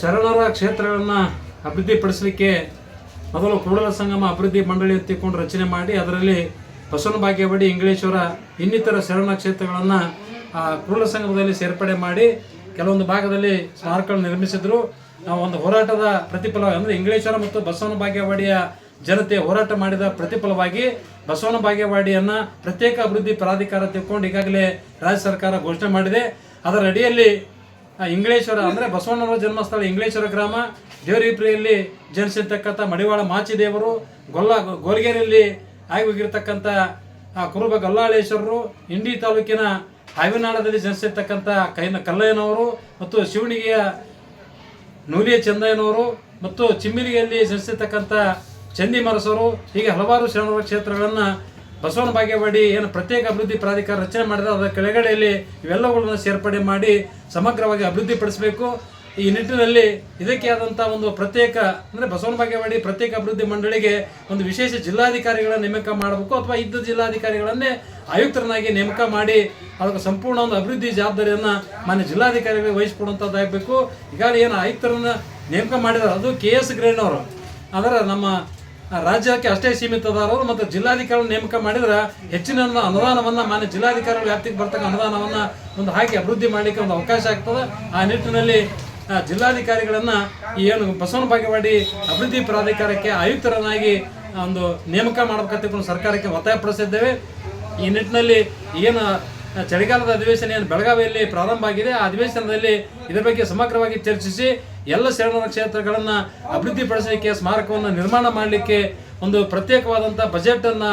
ಶರಣರ ಕ್ಷೇತ್ರಗಳನ್ನು ಅಭಿವೃದ್ಧಿಪಡಿಸಲಿಕ್ಕೆ ಮೊದಲು ಕೂಡಲ ಸಂಗಮ ಅಭಿವೃದ್ಧಿ ಮಂಡಳಿ ತಿಳ್ಕೊಂಡು ರಚನೆ ಮಾಡಿ, ಅದರಲ್ಲಿ ಬಸವನ ಭಾಗ್ಯವಡಿ, ಇಂಗ್ಲೇಶ್ವರ, ಇನ್ನಿತರ ಶರಣ ಕ್ಷೇತ್ರಗಳನ್ನು ಕೂಡಲ ಸಂಗಮದಲ್ಲಿ ಸೇರ್ಪಡೆ ಮಾಡಿ ಕೆಲವೊಂದು ಭಾಗದಲ್ಲಿ ಸ್ಮಾರಕಗಳನ್ನು ನಿರ್ಮಿಸಿದ್ರು. ನಾವು ಒಂದು ಹೋರಾಟದ ಪ್ರತಿಫಲ ಅಂದರೆ ಇಂಗ್ಲೇಶ್ವರ ಮತ್ತು ಬಸವನ ಭಾಗ್ಯವಾಡಿಯ ಜನತೆ ಹೋರಾಟ ಮಾಡಿದ ಪ್ರತಿಫಲವಾಗಿ ಬಸವನ ಭಾಗ್ಯವಾಡಿಯನ್ನು ಪ್ರತ್ಯೇಕ ಅಭಿವೃದ್ಧಿ ಪ್ರಾಧಿಕಾರ ತಿಳ್ಕೊಂಡು ಈಗಾಗಲೇ ರಾಜ್ಯ ಸರ್ಕಾರ ಘೋಷಣೆ ಮಾಡಿದೆ. ಅದರ ಅಡಿಯಲ್ಲಿ ಆ ಇಂಗ್ಲೇಶ್ವರ ಅಂದರೆ ಬಸವಣ್ಣನವರ ಜನ್ಮಸ್ಥಳ, ಇಂಗ್ಲೇಶ್ವರ ಗ್ರಾಮ ದೇವರಿಪ್ರಿಯಲ್ಲಿ ಜನಿಸಿರ್ತಕ್ಕಂಥ ಮಡಿವಾಳ ಮಾಚಿದೇವರು, ಗೊಲ್ಲ, ಗೋಲ್ಗೇರಿಯಲ್ಲಿ ಆಗಿ ಹೋಗಿರ್ತಕ್ಕಂಥ ಕುರುಬ ಗಲ್ಲಾಳೇಶ್ವರರು, ಇಂಡಿ ತಾಲೂಕಿನ ಹಾವಿನಾಳದಲ್ಲಿ ಜನಿಸಿರ್ತಕ್ಕಂಥ ಕೈನ, ಕಲ್ಲಯ್ಯನವರು ಮತ್ತು ಶಿವಣಿಗೆಯ ನೂಲಿಯ ಚಂದಯ್ಯನವರು ಮತ್ತು ಚಿಮ್ಮಿಲಿಗೆಯಲ್ಲಿ ಜನಿಸಿರ್ತಕ್ಕಂಥ ಚಂದಿಮರಸರು, ಹೀಗೆ ಹಲವಾರು ಶರಣರ ಕ್ಷೇತ್ರಗಳನ್ನು ಬಸವನ ಬಾಗೇವಾಡಿ ಏನು ಪ್ರತ್ಯೇಕ ಅಭಿವೃದ್ಧಿ ಪ್ರಾಧಿಕಾರ ರಚನೆ ಮಾಡಿದ್ರೆ ಅದರ ಕೆಳಗಡೆಯಲ್ಲಿ ಇವೆಲ್ಲವುಗಳನ್ನು ಸೇರ್ಪಡೆ ಮಾಡಿ ಸಮಗ್ರವಾಗಿ ಅಭಿವೃದ್ಧಿಪಡಿಸಬೇಕು ಈ ನಿಟ್ಟಿನಲ್ಲಿ ಇದಕ್ಕೆ ಆದಂಥ ಒಂದು ಪ್ರತ್ಯೇಕ, ಅಂದರೆ ಬಸವನ ಬಾಗೇವಾಡಿ ಪ್ರತ್ಯೇಕ ಅಭಿವೃದ್ಧಿ ಮಂಡಳಿಗೆ ಒಂದು ವಿಶೇಷ ಜಿಲ್ಲಾಧಿಕಾರಿಗಳ ನೇಮಕ ಮಾಡಬೇಕು ಅಥವಾ ಇದ್ದ ಜಿಲ್ಲಾಧಿಕಾರಿಗಳನ್ನೇ ಆಯುಕ್ತರನ್ನಾಗಿ ನೇಮಕ ಮಾಡಿ ಅದಕ್ಕೆ ಸಂಪೂರ್ಣ ಒಂದು ಅಭಿವೃದ್ಧಿ ಜವಾಬ್ದಾರಿಯನ್ನು ಮಾನ್ಯ ಜಿಲ್ಲಾಧಿಕಾರಿಗಳಿಗೆ ವಹಿಸಿಕೊಡುವಂಥದ್ದಾಗಬೇಕು ಈಗಾಗಲೇ ಏನು ಆಯುಕ್ತರನ್ನು ನೇಮಕ ಮಾಡಿದ್ದಾರೆ ಅದು ಕೆ ಎಸ್ ಗ್ರೇನ್ ಅವರು ಅದರ ನಮ್ಮ ರಾಜ್ಯಕ್ಕೆ ಅಷ್ಟೇ ಸೀಮಿತದಾರರು ಮತ್ತು ಜಿಲ್ಲಾಧಿಕಾರಿ ನೇಮಕ ಮಾಡಿದ್ರೆ ಹೆಚ್ಚಿನ ಅನುದಾನವನ್ನು ಮಾನ್ಯ ಜಿಲ್ಲಾಧಿಕಾರಿಗಳ ವ್ಯಾಪ್ತಿಗೆ ಬರ್ತಕ್ಕ ಅನುದಾನವನ್ನು ಒಂದು ಹಾಕಿ ಅಭಿವೃದ್ಧಿ ಮಾಡಲಿಕ್ಕೆ ಒಂದು ಅವಕಾಶ ಆಗ್ತದೆ. ಆ ನಿಟ್ಟಿನಲ್ಲಿ ಜಿಲ್ಲಾಧಿಕಾರಿಗಳನ್ನು ಏನು ಬಸವನ ಬಾಗೇವಾಡಿ ಅಭಿವೃದ್ಧಿ ಪ್ರಾಧಿಕಾರಕ್ಕೆ ಆಯುಕ್ತರನ್ನಾಗಿ ಒಂದು ನೇಮಕ ಮಾಡಬೇಕಂತ ಸರ್ಕಾರಕ್ಕೆ ಒತ್ತಾಯಪಡಿಸಿದ್ದೇವೆ ಈ ನಿಟ್ಟಿನಲ್ಲಿ ಏನು ಚಳಿಗಾಲದ ಅಧಿವೇಶನ ಏನು ಬೆಳಗಾವಿಯಲ್ಲಿ ಪ್ರಾರಂಭ ಆಗಿದೆ. ಆ ಅಧಿವೇಶನದಲ್ಲಿ ಇದರ ಬಗ್ಗೆ ಸಮಗ್ರವಾಗಿ ಚರ್ಚಿಸಿ ಎಲ್ಲ ಶರಣರ ಕ್ಷೇತ್ರಗಳನ್ನು ಅಭಿವೃದ್ಧಿಪಡಿಸಲಿಕ್ಕೆ ಸ್ಮಾರಕವನ್ನು ನಿರ್ಮಾಣ ಮಾಡಲಿಕ್ಕೆ ಒಂದು ಪ್ರತ್ಯೇಕವಾದಂಥ ಬಜೆಟನ್ನು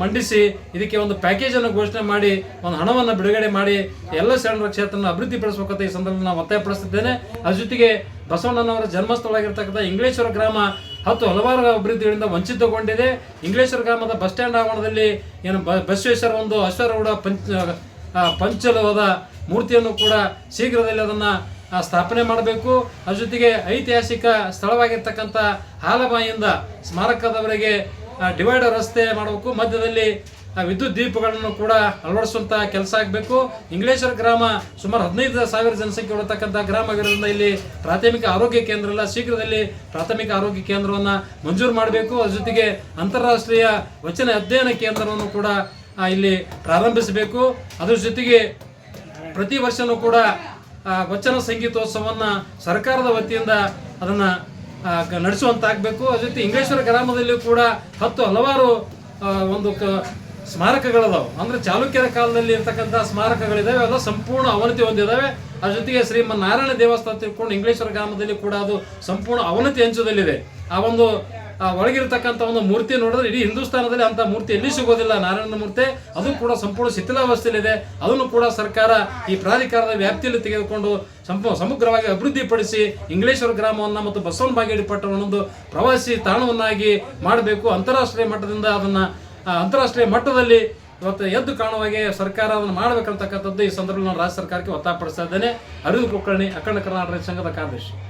ಮಂಡಿಸಿ ಇದಕ್ಕೆ ಒಂದು ಪ್ಯಾಕೇಜನ್ನು ಘೋಷಣೆ ಮಾಡಿ, ಒಂದು ಹಣವನ್ನು ಬಿಡುಗಡೆ ಮಾಡಿ ಎಲ್ಲ ಶರಣರ ಕ್ಷೇತ್ರನ ಅಭಿವೃದ್ಧಿಪಡಿಸಬೇಕಂತ ಈ ಸಂದರ್ಭದಲ್ಲಿ ನಾನು ಒತ್ತಾಯಪಡಿಸುತ್ತಿದ್ದೇನೆ ಅದರ ಜೊತೆಗೆ ಬಸವಣ್ಣನವರ ಜನ್ಮಸ್ಥಳವಾಗಿರ್ತಕ್ಕಂಥ ಇಂಗ್ಲೇಶ್ವರ ಗ್ರಾಮ ಹತ್ತು ಹಲವಾರು ಅಭಿವೃದ್ಧಿಗಳಿಂದ ವಂಚಿತಗೊಂಡಿದೆ. ಇಂಗ್ಲೇಶ್ವರ ಗ್ರಾಮದ ಬಸ್ ಸ್ಟ್ಯಾಂಡ್ ಆವರಣದಲ್ಲಿ ಏನು ಬಸವೇಶ್ವರ ಒಂದು ಅಶ್ವರೂಢ ಪಂಚ ಪಂಚಲವಾದ ಮೂರ್ತಿಯನ್ನು ಕೂಡ ಶೀಘ್ರದಲ್ಲಿ ಅದನ್ನು ಸ್ಥಾಪನೆ ಮಾಡಬೇಕು. ಅದ್ರ ಜೊತೆಗೆ ಐತಿಹಾಸಿಕ ಸ್ಥಳವಾಗಿರ್ತಕ್ಕಂಥ ಹಾಲಬಾಯಿಯಿಂದ ಸ್ಮಾರಕದವರೆಗೆ ಡಿವೈಡರ್ ರಸ್ತೆ ಮಾಡಬೇಕು. ಮಧ್ಯದಲ್ಲಿ ವಿದ್ಯುತ್ ದೀಪಗಳನ್ನು ಕೂಡ ಅಳವಡಿಸುವಂಥ ಕೆಲಸ ಆಗಬೇಕು. ಇಂಗ್ಲೇಶ್ವರ ಗ್ರಾಮ ಸುಮಾರು ಹದಿನೈದು ಸಾವಿರ ಜನಸಂಖ್ಯೆ ಗ್ರಾಮ ಆಗಿರೋದ್ರಿಂದ ಇಲ್ಲಿ ಪ್ರಾಥಮಿಕ ಆರೋಗ್ಯ ಕೇಂದ್ರ ಇಲ್ಲ ಶೀಘ್ರದಲ್ಲಿ ಪ್ರಾಥಮಿಕ ಆರೋಗ್ಯ ಕೇಂದ್ರವನ್ನು ಮಂಜೂರು ಮಾಡಬೇಕು. ಅದ್ರ ಜೊತೆಗೆ ಅಂತಾರಾಷ್ಟ್ರೀಯ ವಚನ ಅಧ್ಯಯನ ಕೇಂದ್ರವನ್ನು ಕೂಡ ಇಲ್ಲಿ ಪ್ರಾರಂಭಿಸಬೇಕು. ಅದರ ಜೊತೆಗೆ ಪ್ರತಿ ವರ್ಷನೂ ಕೂಡ ವಚನ ಸಂಗೀತೋತ್ಸವವನ್ನು ಸರ್ಕಾರದ ವತಿಯಿಂದ ಅದನ್ನು ಆ, ನಡೆಸುವಂತಾಗಬೇಕು. ಅದ್ರ ಜೊತೆ ಇಂಗ್ಲೇಶ್ವರ ಗ್ರಾಮದಲ್ಲಿ ಕೂಡ ಹತ್ತು ಹಲವಾರು ಒಂದು ಸ್ಮಾರಕಗಳದಾವೆ. ಅಂದ್ರೆ ಚಾಲುಕ್ಯರ ಕಾಲದಲ್ಲಿ ಇರ್ತಕ್ಕಂಥ ಸ್ಮಾರಕಗಳಿದಾವೆ, ಅವೆಲ್ಲ ಸಂಪೂರ್ಣ ಅವನತಿ ಹೊಂದಿದಾವೆ. ಅದ್ರ ಜೊತೆಗೆ ಶ್ರೀಮನ್ನಾರಾಯಣ ದೇವಸ್ಥಾನ ತಿಳ್ಕೊಂಡು ಇಂಗ್ಲೇಶ್ವರ ಗ್ರಾಮದಲ್ಲಿ ಕೂಡ ಅದು ಸಂಪೂರ್ಣ ಅವನತಿ ಅಂಚದಲ್ಲಿದೆ. ಆ ಒಂದು ಒಳಗಿರ್ತಕ್ಕಂಥ ಒಂದು ಮೂರ್ತಿ ನೋಡಿದ್ರೆ ಇಡೀ ಹಿಂದೂಸ್ತಾನದಲ್ಲಿ ಅಂತ ಮೂರ್ತಿ ಎಲ್ಲಿ ಸಿಗೋದಿಲ್ಲ ನಾರಾಯಣ ಮೂರ್ತಿ. ಅದು ಕೂಡ ಸಂಪೂರ್ಣ ಶಿಥಿಲಾವಸ್ಥೆಯಲ್ಲಿದೆ. ಅದನ್ನು ಕೂಡ ಸರ್ಕಾರ ಈ ಪ್ರಾಧಿಕಾರದ ವ್ಯಾಪ್ತಿಯಲ್ಲಿ ತೆಗೆದುಕೊಂಡು ಸಂಪೂ, ಸಮಗ್ರವಾಗಿ ಅಭಿವೃದ್ಧಿಪಡಿಸಿ ಇಂಗ್ಲೇಶ್ವರ ಗ್ರಾಮವನ್ನು ಮತ್ತು ಬಸವನ ಬಾಗೇಡಿ ಪಟ್ಟಣವನ್ನು ಒಂದು ಪ್ರವಾಸಿ ತಾಣವನ್ನಾಗಿ ಮಾಡಬೇಕು. ಅಂತಾರಾಷ್ಟ್ರೀಯ ಮಟ್ಟದಿಂದ ಅದನ್ನ ಅಂತಾರಾಷ್ಟ್ರೀಯ ಮಟ್ಟದಲ್ಲಿ ಇವತ್ತು ಎದ್ದು ಕಾಣುವಾಗೆ ಸರ್ಕಾರ ಅದನ್ನು ಮಾಡಬೇಕಂತಕ್ಕಂಥದ್ದು ಈ ಸಂದರ್ಭದಲ್ಲಿ ನಾನು ರಾಜ್ಯ ಸರ್ಕಾರಕ್ಕೆ ಒತ್ತಾಯಪಡಿಸ್ತಾ ಇದ್ದೇನೆ. ಅರಿವು ಕುಲಕರ್ಣಿ, ಅಖಂಡ ಕರ್ನಾಟಕ ಸಂಘದ ಕಾರ್ಯದರ್ಶಿ.